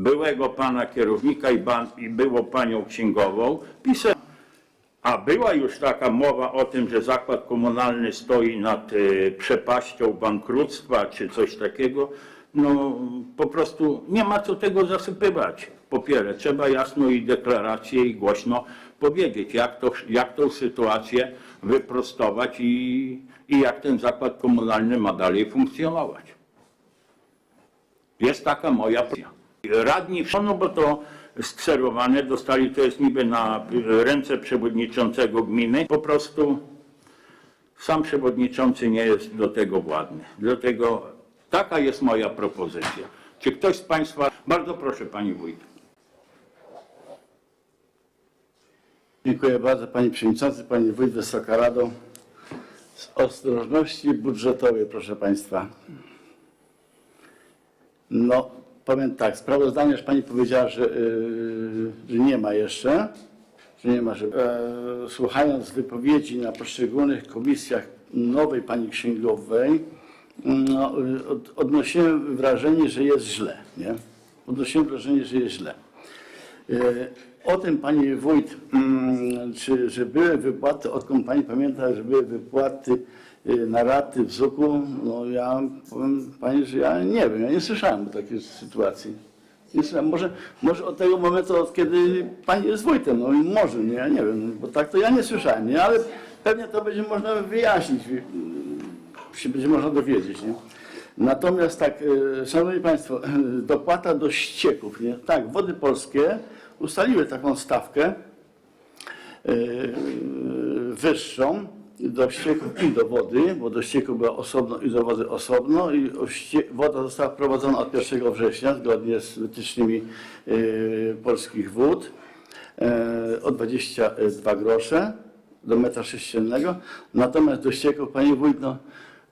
byłego pana kierownika i, ban, i było panią księgową. Pisałem, a była już taka mowa o tym, że zakład komunalny stoi nad y, przepaścią bankructwa czy coś takiego. No po prostu nie ma co tego zasypywać. Po pierwsze, trzeba jasno i deklarację i głośno powiedzieć, jak, to, jak tą sytuację wyprostować i, i jak ten zakład komunalny ma dalej funkcjonować. Jest taka moja pozycja. Radni, no bo to skserowane dostali, to jest niby na ręce przewodniczącego gminy. Po prostu sam przewodniczący nie jest do tego władny. Dlatego taka jest moja propozycja. Czy ktoś z Państwa, bardzo proszę Pani Wójt. Dziękuję bardzo Panie Przewodniczący, Panie Wójt, Wysoka Rado. Z ostrożności budżetowej, proszę Państwa. No, powiem tak, sprawozdanie już Pani powiedziała, że, yy, że nie ma jeszcze, że nie ma, że e, słuchając wypowiedzi na poszczególnych komisjach nowej Pani Księgowej, no, y, od, odnosiłem wrażenie, że jest źle, nie? Odnosiłem wrażenie, że jest źle. E, O tym Pani Wójt, mm, czy, że były wypłaty, odkąd Pani pamięta, że były wypłaty na raty w ZUK-u, no ja powiem Pani, że ja nie wiem, ja nie słyszałem o takiej sytuacji. Nie słyszałem. Może, może od tego momentu, od kiedy Pani jest wójtem, no i może, nie, ja nie wiem, bo tak to ja nie słyszałem, nie, ale pewnie to będzie można wyjaśnić, y, się będzie można dowiedzieć, nie. Natomiast tak, e, Szanowni Państwo, dopłata do ścieków, nie? Tak, Wody Polskie ustaliły taką stawkę wyższą do ścieków i do wody, bo do ścieków była osobno i do wody osobno i woda została wprowadzona od 1 września zgodnie z wytycznymi e, polskich wód e, o 22 grosze do metra sześciennego. Natomiast do ścieków, Panie Wójt, no,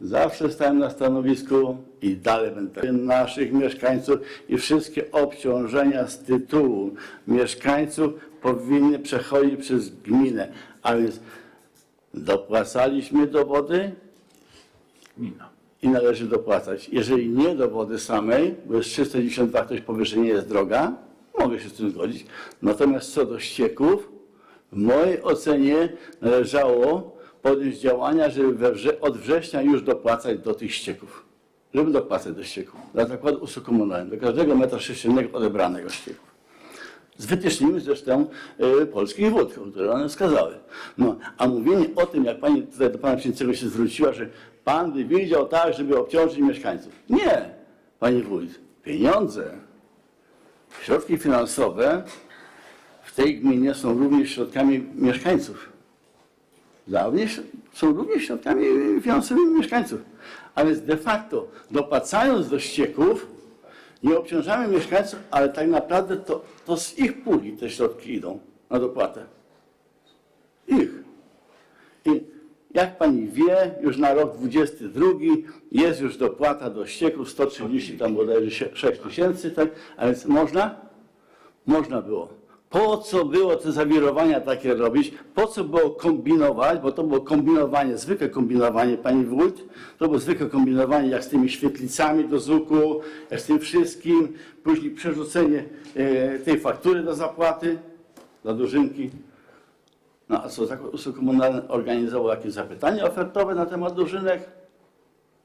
zawsze stałem na stanowisku i dalej będę. Naszych mieszkańców i wszystkie obciążenia z tytułu mieszkańców powinny przechodzić przez gminę. A więc dopłacaliśmy do wody i należy dopłacać. Jeżeli nie do wody samej, bo jest 392, ktoś powie, że nie jest droga, mogę się z tym zgodzić. Natomiast co do ścieków, w mojej ocenie należało podjąć działania, żeby wrze- od września już dopłacać do tych ścieków. Żeby dopłacać do ścieków. Dla zakładu usług komunalnych. Do każdego metra sześciennego odebranego ścieków. Z wytycznymi zresztą y, polskich wód, które one wskazały. No, a mówienie o tym, jak pani tutaj do pana przewodniczącego się zwróciła, że pan by widział tak, żeby obciążyć mieszkańców. Nie, panie wójt. Pieniądze, środki finansowe w tej gminie są również środkami mieszkańców. Również są również środkami finansowymi mieszkańców. A więc de facto dopłacając do ścieków, nie obciążamy mieszkańców, ale tak naprawdę to, to z ich puli te środki idą na dopłatę. Ich. I jak pani wie, już na rok 22 jest już dopłata do ścieków 130 tam bodajże 6 tysięcy, tak? A więc można? Można było. Po co było te zawirowania takie robić? Po co było kombinować? Bo to było kombinowanie, zwykłe kombinowanie, pani wójt. To było zwykłe kombinowanie, jak z tymi świetlicami do zuku, jak z tym wszystkim. Później przerzucenie e, tej faktury do zapłaty, dla dożynki. No a co, Zakład Usług Komunalnych organizował jakieś zapytanie ofertowe na temat dożynek?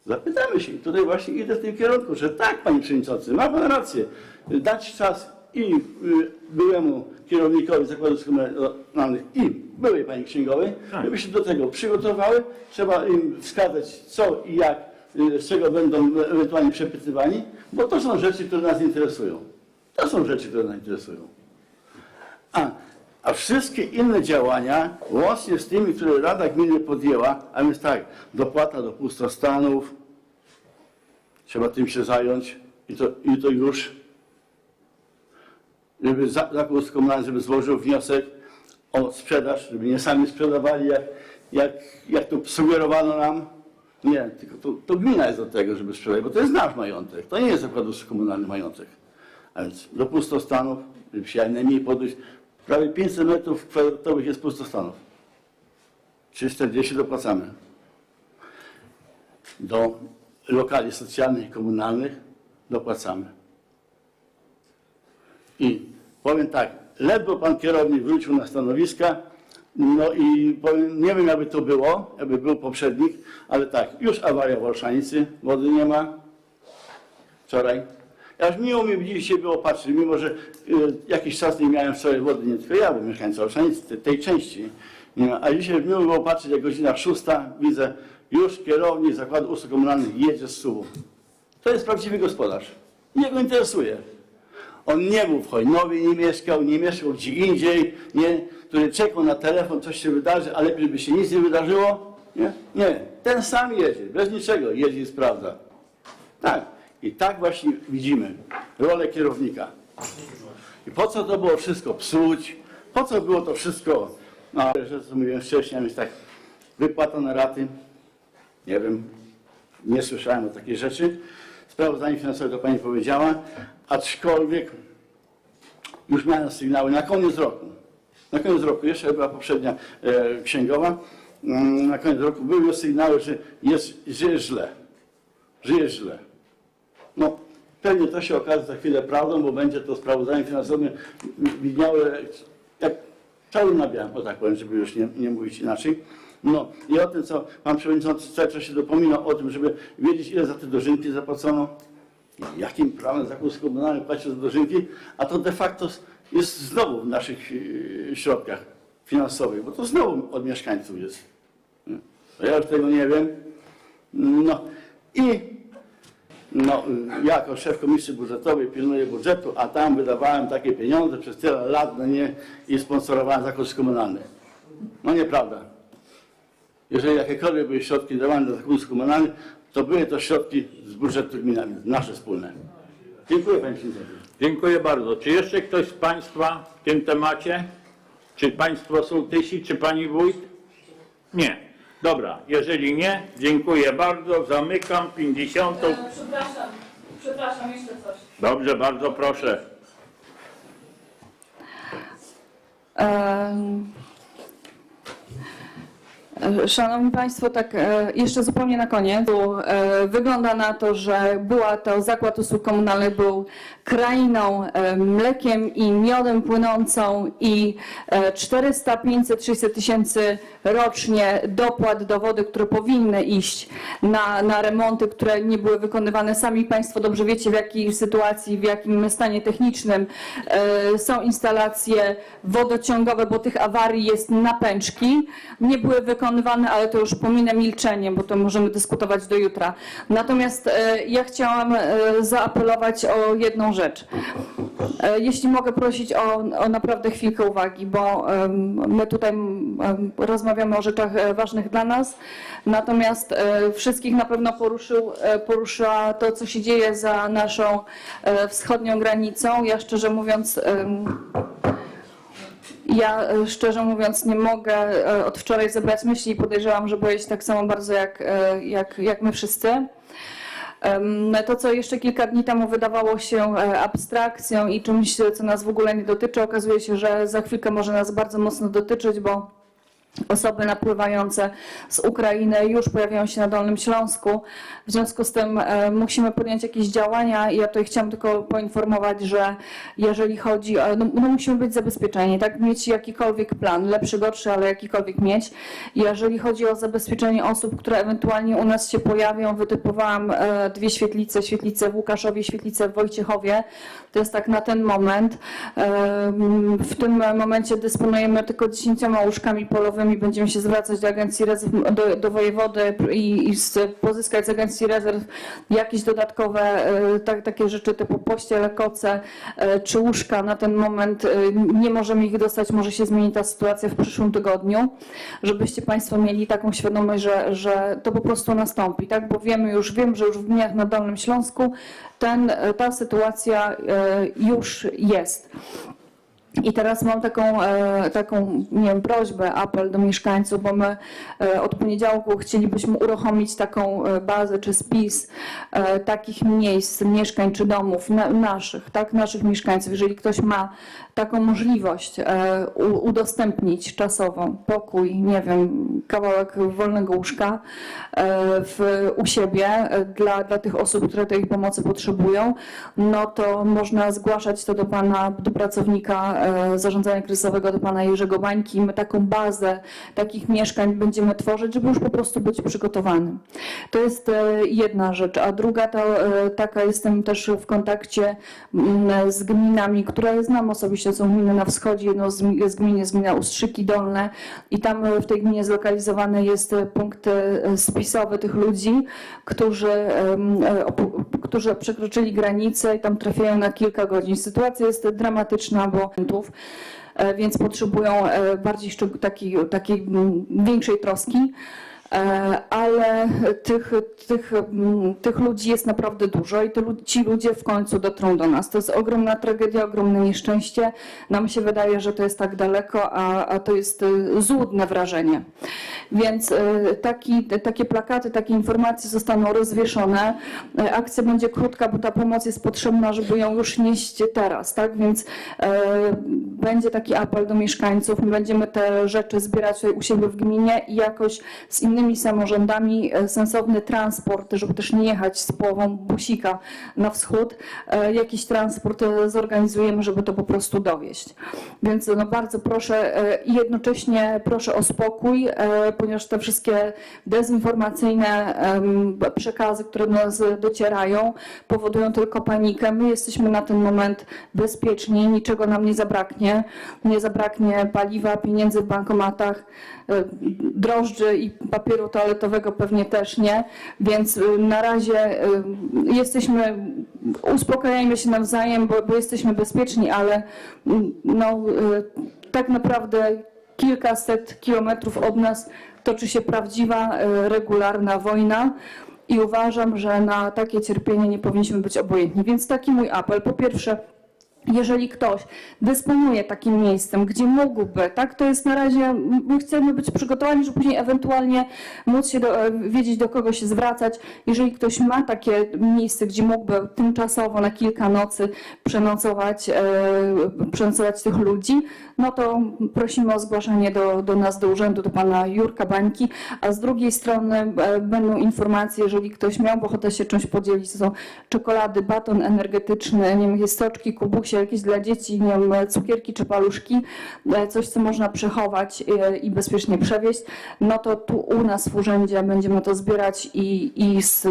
Zapytamy się. I tutaj właśnie idę w tym kierunku, że tak, panie przewodniczący, ma pan rację. Dać czas i y, byłemu kierownikowi zakładu usług komunalnych i byłej pani księgowej, Tak. żeby się do tego przygotowały. Trzeba im wskazać co i jak, y, z czego będą ewentualnie przepytywani, bo to są rzeczy, które nas interesują. To są rzeczy, które nas interesują. A, a wszystkie inne działania, łącznie z tymi, które Rada Gminy podjęła, a więc tak, dopłata do pustostanów, trzeba tym się zająć i to, i to już, żeby za- Zakład Usług Komunalnych, żeby złożył wniosek o sprzedaż, żeby nie sami sprzedawali, jak, jak, jak to sugerowano nam. Nie, tylko to, to gmina jest do tego, żeby sprzedać, bo to jest nasz majątek, to nie jest Zakład Usług Komunalnych majątek. A więc do pustostanów, żeby się najmniej podejść. Prawie 500 metrów kwadratowych jest pustostanów. 340 dopłacamy. Do lokali socjalnych i komunalnych dopłacamy. I powiem tak, ledwo pan kierownik wrócił na stanowiska, no i powiem, nie wiem jakby to było, jakby był poprzednik, ale tak, już awaria w Olszanicy, wody nie ma, wczoraj. Aż miło mi dzisiaj było patrzeć, mimo że y, jakiś czas nie miałem wczoraj wody, nie tylko ja, bo mieszkańcy Olszanicy, tej, tej części. Nie, a dzisiaj miło było patrzeć, jak godzina szósta, widzę, już kierownik Zakładu Usług Komunalnych jedzie z suwu. To jest prawdziwy gospodarz. Mnie go interesuje. On nie był w Chojnowie, nie mieszkał, nie mieszkał gdzie indziej, nie, który czekał na telefon, coś się wydarzy, a lepiej by się nic nie wydarzyło. Nie, nie. Ten sam jedzie, bez niczego jedzie i sprawdza. Tak. I tak właśnie widzimy rolę kierownika. I po co to było wszystko psuć? Po co było to wszystko? No, że co mówiłem wcześniej, a tak, wypłata na raty, nie wiem, nie słyszałem o takiej rzeczy. Sprawozdanie finansowe to Pani powiedziała, aczkolwiek już miałem sygnały na koniec roku. Na koniec roku, jeszcze była poprzednia e, księgowa, mm, na koniec roku były sygnały, że jest, że jest źle. Że jest źle. No, pewnie to się okaże za chwilę prawdą, bo będzie to sprawozdanie finansowe widniało jak czarno na białym, o tak powiem, żeby już nie, nie mówić inaczej. No i o tym, co Pan Przewodniczący cały czas się dopominał o tym, żeby wiedzieć, ile za te dożynki zapłacono, jakim prawem zakład komunalny płaci za dożynki, a to de facto jest znowu w naszych e, środkach finansowych, bo to znowu od mieszkańców jest. To ja już tego nie wiem. No i no, y, jako szef komisji budżetowej pilnuję budżetu, a tam wydawałem takie pieniądze przez tyle lat no nie, i sponsorowałem zakład komunalny. No nieprawda. Jeżeli jakiekolwiek były środki dawane do zakładów komunalnych, to były to środki z budżetu gminy, nasze wspólne. Dziękuję Panie Przewodniczący. Dziękuję bardzo. Czy jeszcze ktoś z Państwa w tym temacie? Czy Państwo sołtysi, czy Pani Wójt? Nie. Dobra, jeżeli nie, dziękuję bardzo. Zamykam 50. E, Przepraszam, przepraszam, jeszcze coś. Dobrze, bardzo proszę. E, Szanowni Państwo, tak e, jeszcze zupełnie na koniec. E, Wygląda na to, że była to zakład usług komunalnych był krainą e, mlekiem i miodem płynącą i e, 400, 500, 600 tysięcy rocznie dopłat do wody, które powinny iść na, na remonty, które nie były wykonywane. Sami Państwo dobrze wiecie, w jakiej sytuacji, w jakim stanie technicznym e, są instalacje wodociągowe, bo tych awarii jest na pęczki. Nie były wykonywane, ale to już pominę milczeniem, bo to możemy dyskutować do jutra. Natomiast e, ja chciałam e, zaapelować o jedną rzecz. E, Jeśli mogę prosić o, o naprawdę chwilkę uwagi, bo my tutaj rozmawiamy o rzeczach ważnych dla nas, natomiast wszystkich na pewno poruszył, porusza to, co się dzieje za naszą wschodnią granicą. Ja szczerze mówiąc ja e, szczerze mówiąc nie mogę e, od wczoraj zebrać myśli i podejrzewam, że boję się tak samo bardzo jak, e, jak, jak my wszyscy. Em, To, co jeszcze kilka dni temu wydawało się abstrakcją i czymś, co nas w ogóle nie dotyczy, okazuje się, że za chwilkę może nas bardzo mocno dotyczyć, bo osoby napływające z Ukrainy już pojawiają się na Dolnym Śląsku. W związku z tym e, musimy podjąć jakieś działania ja tutaj chciałam tylko poinformować, że jeżeli chodzi no, no musimy być zabezpieczeni, tak, mieć jakikolwiek plan, lepszy, gorszy, ale jakikolwiek mieć. Jeżeli chodzi o zabezpieczenie osób, które ewentualnie u nas się pojawią, wytypowałam e, dwie świetlice, świetlicę w Łukaszowie, świetlicę w Wojciechowie. To jest tak na ten moment. E, W tym momencie dysponujemy tylko 10 łóżkami polowymi. Będziemy się zwracać do Agencji Rezerw, do, do wojewody i, i z, pozyskać z Agencji Rezerw jakieś dodatkowe e, tak, takie rzeczy typu pościele, koce e, czy łóżka. Na ten moment e, nie możemy ich dostać. Może się zmieni ta sytuacja w przyszłym tygodniu, żebyście Państwo mieli taką świadomość, że, że to po prostu nastąpi, tak? Bo wiemy już, wiem, że już w dniach na Dolnym Śląsku ten, ta sytuacja już jest. I teraz mam taką, e, taką nie wiem, prośbę, apel do mieszkańców, bo my e, od poniedziałku chcielibyśmy uruchomić taką e, bazę czy spis takich miejsc, mieszkań czy domów na, naszych, tak, naszych mieszkańców. Jeżeli ktoś ma taką możliwość udostępnić czasowo pokój, nie wiem, kawałek wolnego łóżka w, u siebie dla, dla tych osób, które tej pomocy potrzebują, no to można zgłaszać to do pana, do pracownika zarządzania kryzysowego, do pana Jerzego Bańki. My taką bazę takich mieszkań będziemy tworzyć, żeby już po prostu być przygotowanym. To jest e, jedna rzecz, a druga to e, taka, jestem też w kontakcie mm, z gminami, które znam osobiście, są gminy na wschodzie, jedną z, mi- z gmin jest gmina Ustrzyki Dolne i tam e, w tej gminie zlokalizowany jest e, punkt e, spisowy tych ludzi, którzy, e, którzy przekroczyli granicę i tam trafiają na kilka godzin. Sytuacja jest dramatyczna, bo e, więc potrzebują e, bardziej takiej, takiej mm, większej troski. E, ale tych, tych, tych ludzi jest naprawdę dużo i ci ludzie w końcu dotrą do nas. To jest ogromna tragedia, ogromne nieszczęście. Nam się wydaje, że to jest tak daleko, a, a to jest e, złudne wrażenie. Więc e, taki, takie plakaty, takie informacje zostaną rozwieszone. Akcja będzie krótka, bo ta pomoc jest potrzebna, żeby ją już nieść teraz, tak? Więc będzie taki apel do mieszkańców. My będziemy te rzeczy zbierać u siebie w gminie i jakoś z innymi samorządami e, sensowny transport, żeby też nie jechać z połową busika na wschód, e, jakiś transport e, zorganizujemy, żeby to po prostu dowieść. Więc no bardzo proszę i jednocześnie proszę o spokój, ponieważ te wszystkie dezinformacyjne przekazy, które do nas docierają, powodują tylko panikę. My jesteśmy na ten moment bezpieczni, niczego nam nie zabraknie. Nie zabraknie paliwa, pieniędzy w bankomatach, drożdży i papieru toaletowego pewnie też nie, więc e, na razie e, jesteśmy, uspokajajmy się nawzajem, bo, bo jesteśmy bezpieczni, ale mm, no, e, tak naprawdę kilkaset kilometrów od nas toczy się prawdziwa, regularna wojna. I uważam, że na takie cierpienie nie powinniśmy być obojętni. Więc taki mój apel. Po pierwsze, jeżeli ktoś dysponuje takim miejscem, gdzie mógłby, tak, to jest na razie, my chcemy być przygotowani, żeby później ewentualnie móc się do, e, wiedzieć, do kogo się zwracać. Jeżeli ktoś ma takie miejsce, gdzie mógłby tymczasowo na kilka nocy przenocować, e, przenocować tych ludzi, no to prosimy o zgłaszanie do, do nas, do urzędu, do pana Jurka Bańki, a z drugiej strony e, będą informacje, jeżeli ktoś miał ochotę się czymś podzielić, to są czekolady, baton energetyczny, nie wiem, jakieś soczki, kubusie, jakieś dla dzieci, nie wiem, cukierki czy paluszki, e, coś, co można przechować e, i bezpiecznie przewieźć, no to tu u nas w urzędzie będziemy to zbierać i, i z,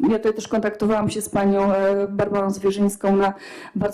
ja tutaj też kontaktowałam się z panią e, Barbarą Zwierzyńską na bardzo